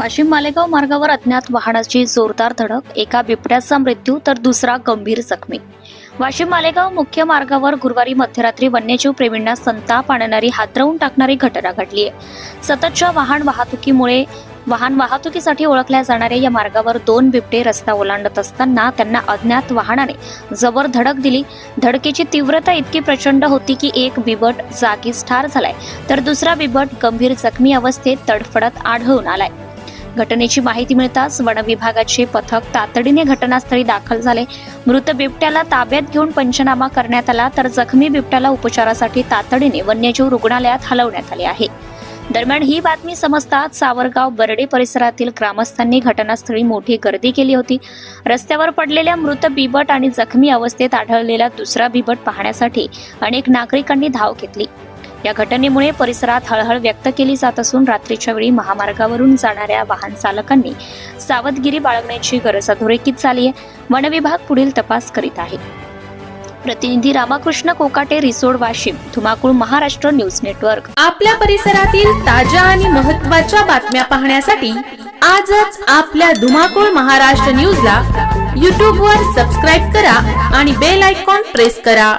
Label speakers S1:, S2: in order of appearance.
S1: वाशिम मालेगाव मार्गावर अज्ञात वाहनाची जोरदार धडक एका बिबट्याचा मृत्यू तर दुसरा गंभीर जखमी. वाशिम मालेगाव मुख्य मार्गावर गुरुवारी मध्यरात्री वन्यजीव प्रेमींना संताप आणणारी हादरवून टाकणारी घटना घडली आहे सततच्या वाहन वाहतुकीमुळे वाहन वाहतुकीसाठी ओळखल्या जाणाऱ्या या मार्गावर दोन बिबटे रस्ता ओलांडत असताना त्यांना अज्ञात वाहनाने जबर धडक दिली. धडकेची तीव्रता इतकी प्रचंड होती की एक बिबट जागीच ठार झालाय तर दुसरा बिबट गंभीर जखमी अवस्थेत तडफडत आढळून आलाय. घटनेची माहिती मिळताच वन विभागाचे पथक तातडीने घटनास्थळी दाखल झाले. मृत बिबट्याला ताब्यात घेऊन पंचनामा करण्यात आला तर जखमी बिबट्याला उपचारासाठी तातडीने वन्यजीव रुग्णालयात हलवण्यात आले आहे. दरम्यान ही बातमी समजताच सावरगाव बर्डे परिसरातील ग्रामस्थांनी घटनास्थळी मोठी गर्दी केली होती. रस्त्यावर पडलेल्या मृत बिबट आणि जखमी अवस्थेत आढळलेला दुसरा बिबट पाहण्यासाठी अनेक नागरिकांनी धाव घेतली. या घटनेमुळे परिसरात हळहळ व्यक्त केली जात असून रात्रीच्या वेळी महामार्गावरून जाणाऱ्या वाहन चालकांनी सावधगिरी बाळगण्याची गरज अधोरेखित झाली आहे. वनविभाग पुढील तपास करीत आहे. प्रतिनिधी रामाकृष्ण कोकाटे रिसोड वाशिम धुमाकूळ महाराष्ट्र न्यूज नेटवर्क.
S2: आपल्या परिसरातील ताज्या आणि महत्त्वाच्या बातम्या पाहण्यासाठी आजच आपल्या धुमाकूळ महाराष्ट्र न्यूजला YouTube वर सबस्क्राईब करा आणि बेल आयकॉन प्रेस करा.